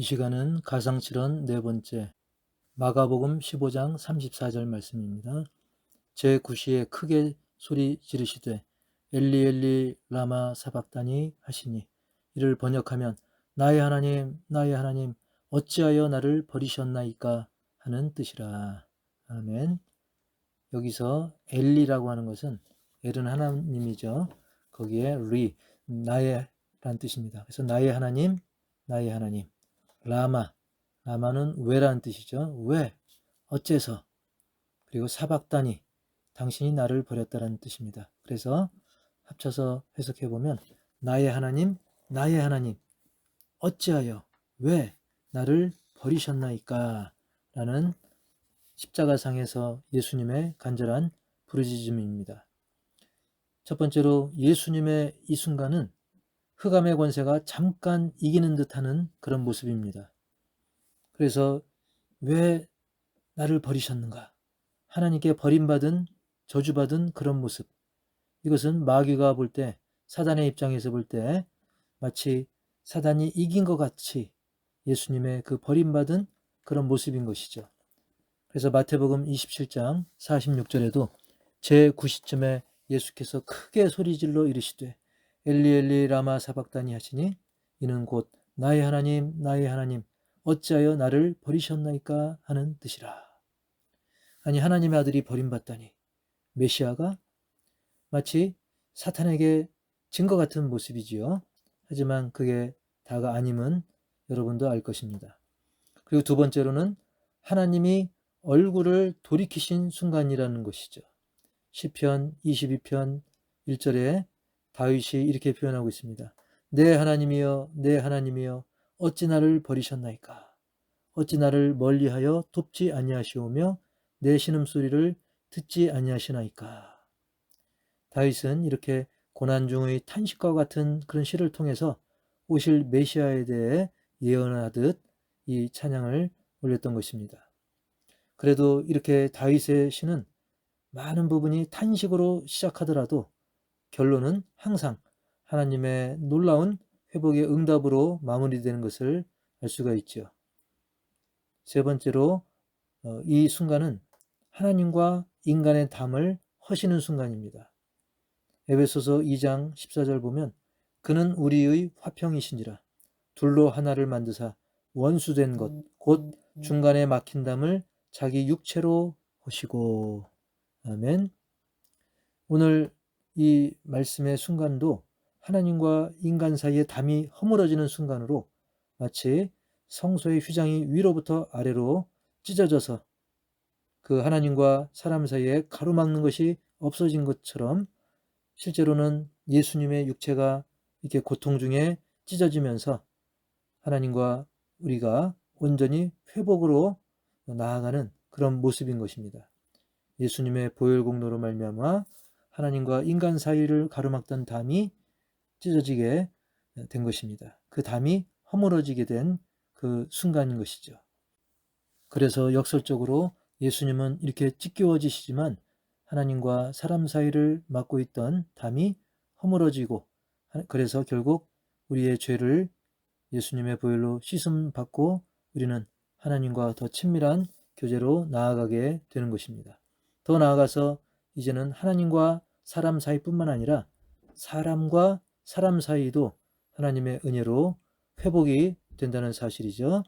이 시간은 가상칠언 네 번째 마가복음 15장 34절 말씀입니다. 제 구시에 크게 소리 지르시되 엘리 엘리 라마 사박다니 하시니 이를 번역하면 나의 하나님 나의 하나님 어찌하여 나를 버리셨나이까 하는 뜻이라. 아멘. 여기서 엘리라고 하는 것은 엘은 하나님이죠. 거기에 리 나의 란 뜻입니다. 그래서 나의 하나님 나의 하나님 라마 라마는 왜라는 뜻이죠. 왜 어째서 그리고 사박다니 당신이 나를 버렸다라는 뜻입니다. 그래서 합쳐서 해석해 보면 나의 하나님 나의 하나님 어찌하여 왜 나를 버리셨나이까 라는 십자가상에서 예수님의 간절한 부르짖음입니다. 첫 번째로 예수님의 이 순간은 흑암의 권세가 잠깐 이기는 듯하는 그런 모습입니다. 그래서 왜 나를 버리셨는가? 하나님께 버림받은 저주받은 그런 모습. 이것은 마귀가 볼 때, 사단의 입장에서 볼 때 마치 사단이 이긴 것 같이 예수님의 그 버림받은 그런 모습인 것이죠. 그래서 마태복음 27장 46절에도 제 9시쯤에 예수께서 크게 소리질러 이르시되 엘리 엘리 라마 사박다니 하시니 이는 곧 나의 하나님 나의 하나님 어찌하여 나를 버리셨나이까 하는 뜻이라. 아니 하나님의 아들이 버림받다니 메시아가 마치 사탄에게 진것 같은 모습이지요. 하지만 그게 다가 아님은 여러분도 알 것입니다. 그리고 두 번째로는 하나님이 얼굴을 돌이키신 순간이라는 것이죠. 시편 22편 1절에 다윗이 이렇게 표현하고 있습니다. 내 하나님이여 내 하나님이여 어찌 나를 버리셨나이까 어찌 나를 멀리하여 돕지 아니하시오며 내 신음 소리를 듣지 아니하시나이까 다윗은 이렇게 고난 중의 탄식과 같은 그런 시를 통해서 오실 메시아에 대해 예언하듯 이 찬양을 올렸던 것입니다. 그래도 이렇게 다윗의 시는 많은 부분이 탄식으로 시작하더라도 결론은 항상 하나님의 놀라운 회복의 응답으로 마무리되는 것을 알 수가 있죠. 세 번째로 어, 이 순간은 하나님과 인간의 담을 허시는 순간입니다. 에베소서 2장 14절 보면 그는 우리의 화평이신지라 둘로 하나를 만드사 원수된 것 곧 중간에 막힌 담을 자기 육체로 하시고 아멘. 오늘 이 말씀의 순간도 하나님과 인간 사이의 담이 허물어지는 순간으로 마치 성소의 휘장이 위로부터 아래로 찢어져서 그 하나님과 사람 사이에 가로막는 것이 없어진 것처럼 실제로는 예수님의 육체가 이렇게 고통 중에 찢어지면서 하나님과 우리가 온전히 회복으로 나아가는 그런 모습인 것입니다. 예수님의 보혈 공로로 말미암아 하나님과 인간 사이를 가로막던 담이 찢어지게 된 것입니다. 그 담이 허물어지게 된 그 순간인 것이죠. 그래서 역설적으로 예수님은 이렇게 찢겨지시지만 하나님과 사람 사이를 막고 있던 담이 허물어지고 그래서 결국 우리의 죄를 예수님의 보혈로 씻음 받고 우리는 하나님과 더 친밀한 교제로 나아가게 되는 것입니다. 더 나아가서 이제는 하나님과 사람 사이뿐만 아니라 사람과 사람 사이도 하나님의 은혜로 회복이 된다는 사실이죠.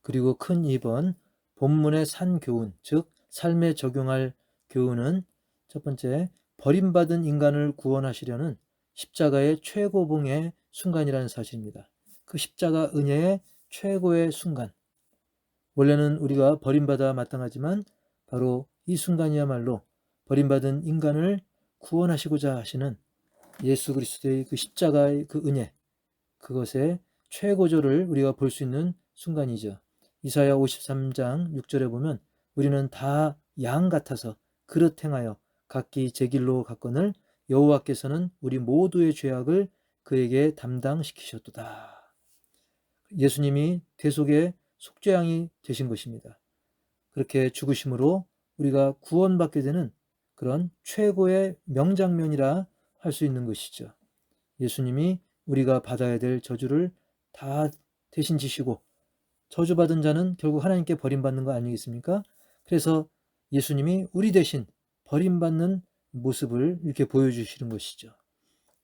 그리고 큰 2번 본문의 산 교훈, 즉 삶에 적용할 교훈은 첫 번째 버림받은 인간을 구원하시려는 십자가의 최고봉의 순간이라는 사실입니다. 그 십자가 은혜의 최고의 순간. 원래는 우리가 버림받아 마땅하지만 바로 이 순간이야말로 버림받은 인간을 구원하시고자 하시는 예수 그리스도의 그 십자가의 그 은혜, 그것의 최고조를 우리가 볼 수 있는 순간이죠. 이사야 53장 6절에 보면 우리는 다 양 같아서 그릇 행하여 각기 제 길로 갔거늘 여호와께서는 우리 모두의 죄악을 그에게 담당시키셨도다. 예수님이 대속의 속죄양이 되신 것입니다. 그렇게 죽으심으로 우리가 구원받게 되는 그런 최고의 명장면이라 할 수 있는 것이죠. 예수님이 우리가 받아야 될 저주를 다 대신 지시고 저주받은 자는 결국 하나님께 버림받는 거 아니겠습니까? 그래서 예수님이 우리 대신 버림받는 모습을 이렇게 보여주시는 것이죠.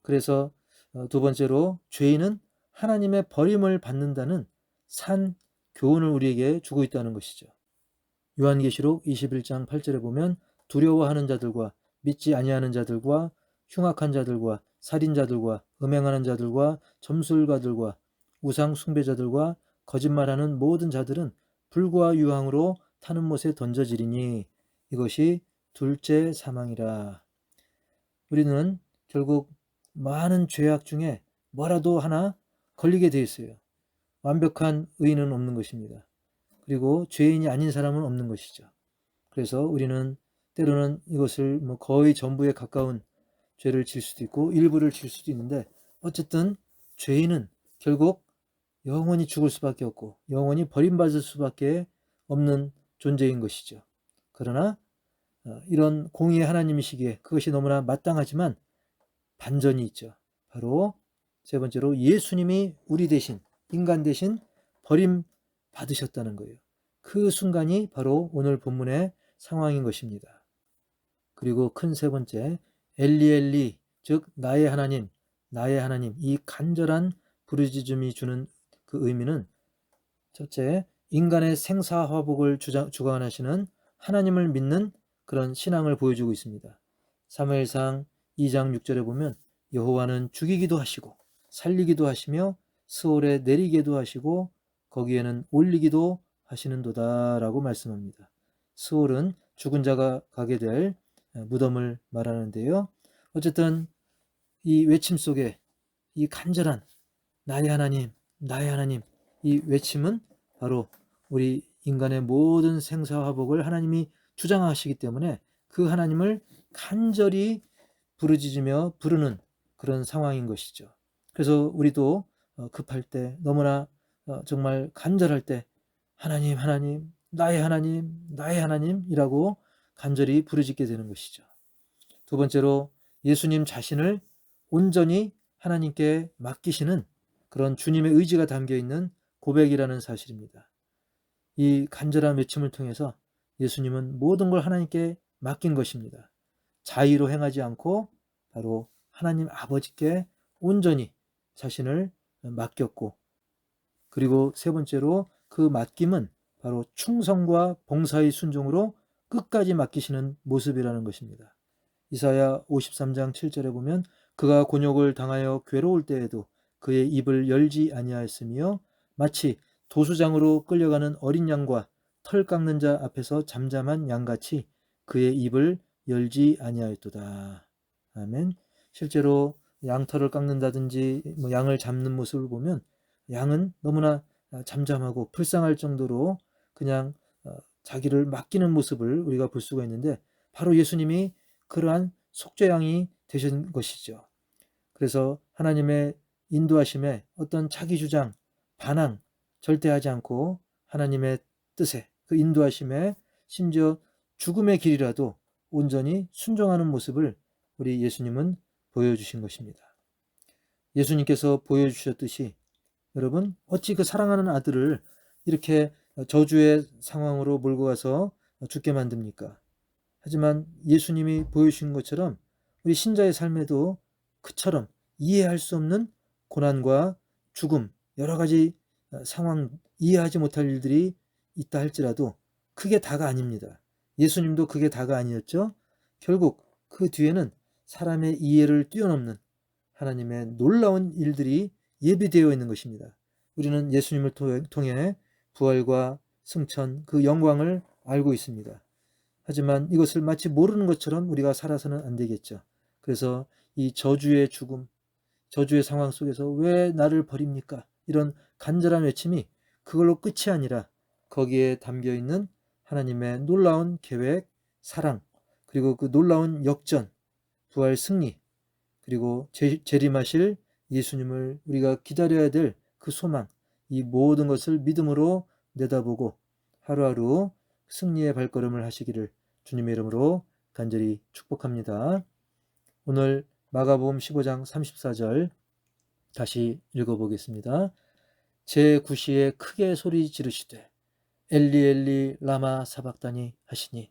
그래서 어, 두 번째로 죄인은 하나님의 버림을 받는다는 산 교훈을 우리에게 주고 있다는 것이죠. 요한계시록 21장 8절에 보면 두려워하는 자들과 믿지 아니하는 자들과 흉악한 자들과 살인자들과 음행하는 자들과 점술가들과 우상 숭배자들과 거짓말하는 모든 자들은 불과 유황으로 타는 못에 던져지리니 이것이 둘째 사망이라. 우리는 결국 많은 죄악 중에 뭐라도 하나 걸리게 돼 있어요. 완벽한 의인은 없는 것입니다. 그리고 죄인이 아닌 사람은 없는 것이죠. 그래서 우리는 때로는 이것을 뭐 거의 전부에 가까운 죄를 질 수도 있고 일부를 질 수도 있는데 어쨌든 죄인은 결국 영원히 죽을 수밖에 없고 영원히 버림받을 수밖에 없는 존재인 것이죠. 그러나 어, 이런 공의의 하나님이시기에 그것이 너무나 마땅하지만 반전이 있죠. 바로 세 번째로 예수님이 우리 대신 인간 대신 버림 받으셨다는 거예요. 그 순간이 바로 오늘 본문의 상황인 것입니다. 그리고 큰 세 번째 엘리엘리 즉 나의 하나님 나의 하나님 이 간절한 부르짖음이 주는 그 의미는 첫째 인간의 생사화복을 주관하시는 하나님을 믿는 그런 신앙을 보여주고 있습니다. 사무엘상 2장 6절에 보면 여호와는 죽이기도 하시고 살리기도 하시며 스올에 내리게도 하시고 거기에는 올리기도 하시는도다라고 말씀합니다. 스올은 죽은 자가 가게 될 무덤을 말하는데요. 어쨌든 이 외침 속에 이 간절한 나의 하나님, 나의 하나님 이 외침은 바로 우리 인간의 모든 생사화복을 하나님이 주장하시기 때문에 그 하나님을 간절히 부르짖으며 부르는 그런 상황인 것이죠. 그래서 우리도 어, 급할 때 너무나 어, 정말 간절할 때 하나님 하나님 나의 하나님 나의 하나님이라고 간절히 부르짖게 되는 것이죠. 두 번째로 예수님 자신을 온전히 하나님께 맡기시는 그런 주님의 의지가 담겨 있는 고백이라는 사실입니다. 이 간절한 외침을 통해서 예수님은 모든 걸 하나님께 맡긴 것입니다. 자의로 행하지 않고 바로 하나님 아버지께 온전히 자신을 맡겼고 그리고 세 번째로 그 맡김은 바로 충성과 봉사의 순종으로 끝까지 맡기시는 모습이라는 것입니다. 이사야 53장 7절에 보면 그가 곤욕을 당하여 괴로울 때에도 그의 입을 열지 아니하였으며 마치 도수장으로 끌려가는 어린 양과 털 깎는 자 앞에서 잠잠한 양같이 그의 입을 열지 아니하였도다. 아멘. 실제로 양털을 깎는다든지 뭐 양을 잡는 모습을 보면 양은 너무나 잠잠하고 불쌍할 정도로 그냥 어, 자기를 맡기는 모습을 우리가 볼 수가 있는데 바로 예수님이 그러한 속죄양이 되신 것이죠. 그래서 하나님의 인도하심에 어떤 자기 주장, 반항 절대 하지 않고 하나님의 뜻에 그 인도하심에 심지어 죽음의 길이라도 온전히 순종하는 모습을 우리 예수님은 보여주신 것입니다. 예수님께서 보여주셨듯이 여러분 어찌 그 사랑하는 아들을 이렇게 저주의 상황으로 몰고 가서 죽게 만듭니까? 하지만 예수님이 보여주신 것처럼 우리 신자의 삶에도 그처럼 이해할 수 없는 고난과 죽음, 여러 가지 상황, 이해하지 못할 일들이 있다 할지라도 그게 다가 아닙니다. 예수님도 그게 다가 아니었죠. 결국 그 뒤에는 사람의 이해를 뛰어넘는 하나님의 놀라운 일들이 예비되어 있는 것입니다. 우리는 예수님을 통해 부활과 승천, 그 영광을 알고 있습니다. 하지만 이것을 마치 모르는 것처럼 우리가 살아서는 안 되겠죠. 그래서 이 저주의 죽음, 저주의 상황 속에서 왜 나를 버립니까? 이런 간절한 외침이 그걸로 끝이 아니라 거기에 담겨 있는 하나님의 놀라운 계획, 사랑, 그리고 그 놀라운 역전, 부활 승리, 그리고 재림하실 예수님을 우리가 기다려야 될 그 소망, 이 모든 것을 믿음으로 내다보고 하루하루 승리의 발걸음을 하시기를 주님의 이름으로 간절히 축복합니다. 오늘 마가복음 15장 34절 다시 읽어보겠습니다. 제 9시에 크게 소리 지르시되 엘리 엘리 라마 사박다니 하시니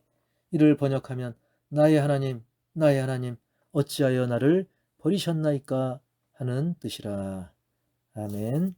이를 번역하면 나의 하나님 나의 하나님 어찌하여 나를 버리셨나이까 하는 뜻이라. 아멘.